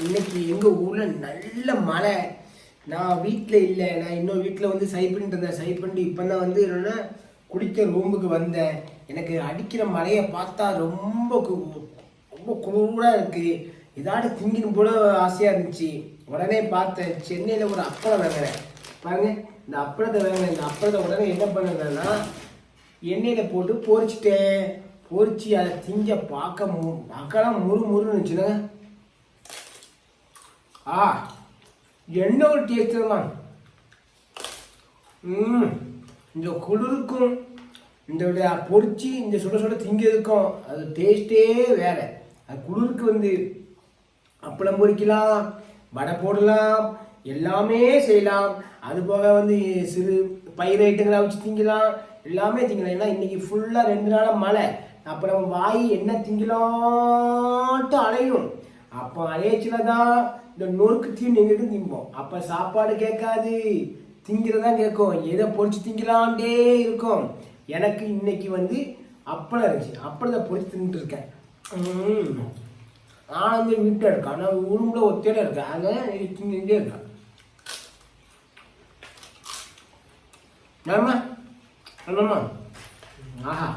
இன்னைக்கு எங்கள் ஊரில் நல்ல மழை. நான் வீட்டில் இல்லை நான் இன்னும் வீட்டில் வந்து சை பண்ணிட்டு இருந்தேன். சை பண்ணிட்டு இப்போ தான் வந்து என்னென்னா குடிக்க ரூமுக்கு வந்தேன். எனக்கு அடிக்கிற மழையை பார்த்தா ரொம்ப கு- ரொம்ப குளிராக இருக்குது ஏதாவது திங்கின்னு போல ஆசையாக இருந்துச்சு. உடனே பார்த்தேன் சென்னையில் ஒரு அப்பளம் வாங்கினேன் பாருங்க இந்த அப்பளத்தை வாங்கினேன் இந்த அப்பளத்தை உடனே என்ன பண்ணுங்கன்னா எண்ணெயில் போட்டு பொறிச்சிட்டேன் பொரிச்சு அதை திங்க பார்க்க மு பார்க்கலாம் முறு முறுன்னு இருந்துச்சுன்னா ஆ என்ன ஒரு டேஸ்ட் ம் இந்த குளிருக்கும் இந்த விட இந்த சுட சுட திங்கிறதுக்கும் அது டேஸ்ட்டே வேறு. அது குளிருக்கு வந்து. அப்பளம் பொரிக்கலாம் வடை போடலாம் எல்லாமே செய்யலாம். அது போக வந்து சிறு பயிர் ஐட்டங்களை வச்சு திங்கலாம். எல்லாமே திங்கலாம். ஏன்னா இன்றைக்கி ஃபுல்லாக ரெண்டு நாளாக மழை. அப்போ நம்ம வாய் என்ன திங்கலான்ட்டு அலையும். அப்போ அலையச்சில தான் இந்த நொறுக்கு தீனி எங்களுக்கு திம்போம் அப்போ சாப்பாடு கேட்காது. திங்கிறதான் கேட்கும். எதை பொறிச்சு திங்கலான்டே இருக்கும். எனக்கு இன்னைக்கு வந்து அப்பளம் இருந்துச்சு. அப்பளத்தை பொறிச்சு தின்னுட்டு இருக்கேன். நான் வந்து வீட்டில் இருக்கேன். நான் உடம்புல ஒத்தையில இருக்கேன் அதனால தின்னுட்டே இருக்கேன். ஏம்மா என்னம்மா? ஆஹா.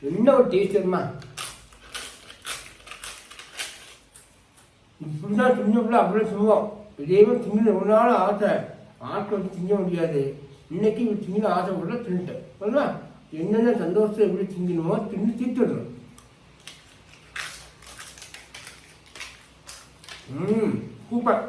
என்ன ஒரு டேஸ்ட் தெரியுமா இப்படிதான் அவ்வளோ அப்படியே சொல்லுவோம் இதேமே திங்க ஒரு நாள் ஆசை. ஆட்டை வந்து திங்க முடியாது. இன்னைக்கு இவன் திங்கின ஆசை கூட தின்னுட்டேன் சரிங்களா என்னென்ன சந்தோஷத்தை எப்படி திங்கணுமோ தின்னு தீர்த்துடணும் ம் சூப்பர்.